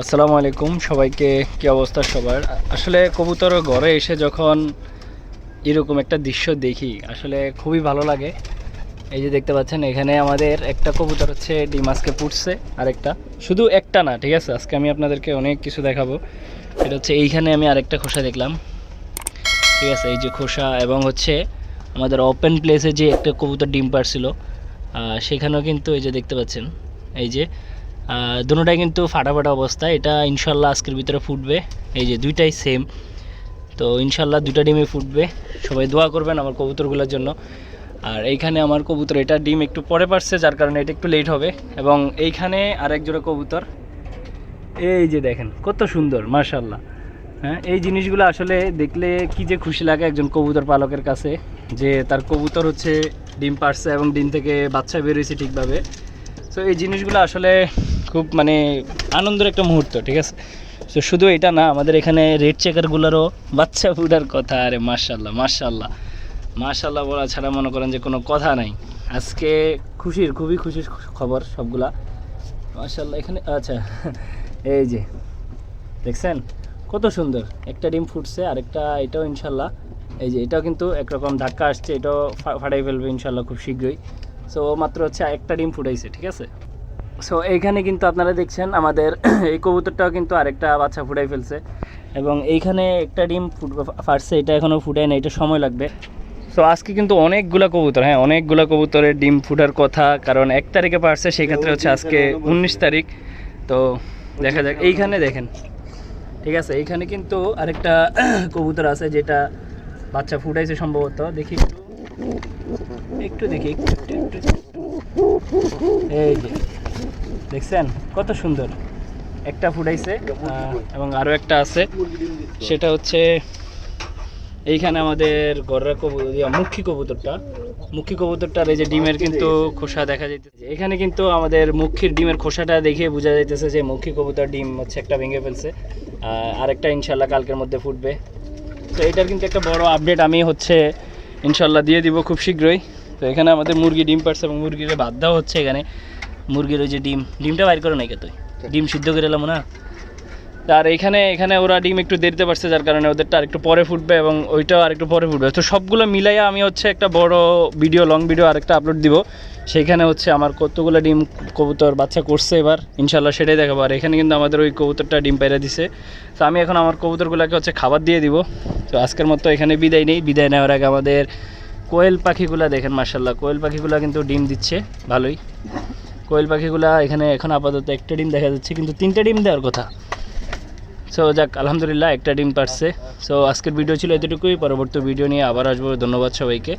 আসসালামু আলাইকুম, সবাইকে কি অবস্থা সবার? আসলে কবুতর ঘরে এসে যখন এরকম একটা দৃশ্য দেখি, আসলে খুবই ভালো লাগে। এই যে দেখতে পাচ্ছেন, এখানে আমাদের একটা কবুতর হচ্ছে ডিম আজকে ফুটছে আরেকটা। শুধু একটা না, ঠিক আছে? আজকে আমি আপনাদেরকে অনেক কিছু দেখাবো। এটা হচ্ছে এইখানে আমি আরেকটা খোসা দেখলাম। ঠিক আছে, এই যে খোসা এবং হচ্ছে আমাদের ওপেন প্লেসে যে একটা কবুতর ডিম পারছিল সেখানেও কিন্তু এই যে দেখতে পাচ্ছেন, এই যে দুটাই কিন্তু ফাটা ফাটা অবস্থা। এটা ইনশাল্লাহ আজকের ভিতরে ফুটবে। এই যে দুইটাই সেম তো ইনশাল্লাহ দুইটা ডিমে ফুটবে। সবাই দোয়া করবেন আমার কবুতরগুলোর জন্য। আর এইখানে আমার কবুতর, এটা ডিম একটু পরে পারছে, যার কারণে এটা একটু লেট হবে। এবং এইখানে আরেক জোড়া কবুতর। এই যে দেখেন, কত সুন্দর মার্শাল্লাহ হ্যাঁ এই জিনিসগুলো আসলে দেখলে কি যে খুশি লাগে একজন কবুতর পালকের কাছে, যে তার কবুতর হচ্ছে ডিম পারছে এবং ডিম থেকে বাচ্চা বেরোয়েছে ঠিকভাবে। তো এই জিনিসগুলো আসলে খুব মানে আনন্দের একটা মুহূর্ত, ঠিক আছে? তো শুধু এটা না, আমাদের এখানে রেড চেকারগুলোরও বাচ্চা ফুটার কথা, আরে মার্শাল্লাহ মার্শাল্লাহ মার্শাল্লাহ বলা ছাড়া মনে করেন যে কোনো কথা নাই। আজকে খুশির, খুবই খুশির খবর সবগুলা। মার্শাল্লাহ এখানে আচ্ছা এই যে, দেখছেন? কত সুন্দর, একটা ডিম ফুটছে, আরেকটা এটাও ইনশাল্লাহ এই যে, এটাও কিন্তু একরকম ধাক্কা আসছে, এটাও ফাটাই ফেলবে ইনশাল্লাহ খুব শীঘ্রই। সো মাত্র হচ্ছে একটা ডিম ফুটাইছে ঠিক আছে? সো এইখানে কিন্তু আপনারা দেখছেন আমাদের এই কবুতরটাও কিন্তু আরেকটা বাচ্চা ফুটাই ফেলছে। এবং এইখানে একটা ডিম ফুট ফাটছে, এটা এখনও ফুটায় না এটা সময় লাগবে। সো আজকে কিন্তু অনেকগুলা কবুতর হ্যাঁ অনেকগুলা কবুতরের ডিম ফুটার কথা, কারণ এক তারিখে পারছে, সেক্ষেত্রে হচ্ছে আজকে উনিশ তারিখ। তো, দেখা যাক, এইখানে দেখেন। ঠিক আছে, এইখানে কিন্তু আরেকটা কবুতর আছে, যেটা বাচ্চা ফুটাইছে সম্ভবত। দেখি একটু। একটু দেখি একটু একটু একটু এই যে দেখছেন? কত সুন্দর। একটা ফুটাইছে এবং আরও একটা আছে। সেটা হচ্ছে এইখানে আমাদের গররা কবু ইয়া, মুখী কবুতরটা। মুখী কবুতরটার এই যে ডিমের কিন্তু খোসা দেখা যাইতেছে। এখানে কিন্তু আমাদের মুখির ডিমের খোসাটা দেখে বোঝা যাইতেছে যে মুখী কবুতর ডিম হচ্ছে একটা ভেঙে ফেলছে। আরেকটা ইনশাল্লাহ কালকের মধ্যে ফুটবে। তো এটার কিন্তু একটা বড় আপডেট আমি হচ্ছে ইনশাল্লাহ দিয়ে দিব খুব শীঘ্রই। তো এখানে আমাদের মুরগি ডিম পারছে এবং মুরগির ভাত দেওয়া হচ্ছে এখানে। মুরগির ওই যে ডিম ডিমটা বাইর করে নাই কে? তুই ডিম সিদ্ধ করে এলাম না আর এখানে এখানে ওরা ডিম একটু দেরিতে পারছে, যার কারণে ওদেরটা আর একটু পরে ফুটবে এবং ওইটাও আরেকটু পরে ফুটবে। তো সবগুলো মিলাইয়া আমি হচ্ছে একটা বড় ভিডিও লং ভিডিও আরেকটা আপলোড দিব। সেইখানে হচ্ছে আমার কতগুলো ডিম কবুতর বাচ্চা করছে এবার ইনশাল্লাহ সেটাই দেখাবো। আর এখানে কিন্তু আমাদের ওই কবুতরটা ডিম পাইরা দিছে। তো আমি এখন আমার কবুতরগুলোকে হচ্ছে খাবার দিয়ে দিব। তো আজকের মতো এখানে বিদায় নেই। বিদায় নেওয়ার আগে আমাদের কোয়েল পাখিগুলো দেখেন মার্শাল্লাহ কোয়েল পাখিগুলো কিন্তু ডিম দিচ্ছে, ভালোই। কোয়েল পাখিগুলা এখানে এখন আপাতত একটা ডিম দেখা যাচ্ছে, কিন্তু তিনটে ডিম দেওয়ার কথা। সো যাক, আলহামদুলিল্লাহ, একটা ডিম পারছে। সো আজকের ভিডিও ছিল এতটুকুই। পরবর্তী ভিডিও নিয়ে আবার আসব। ধন্যবাদ সবাইকে।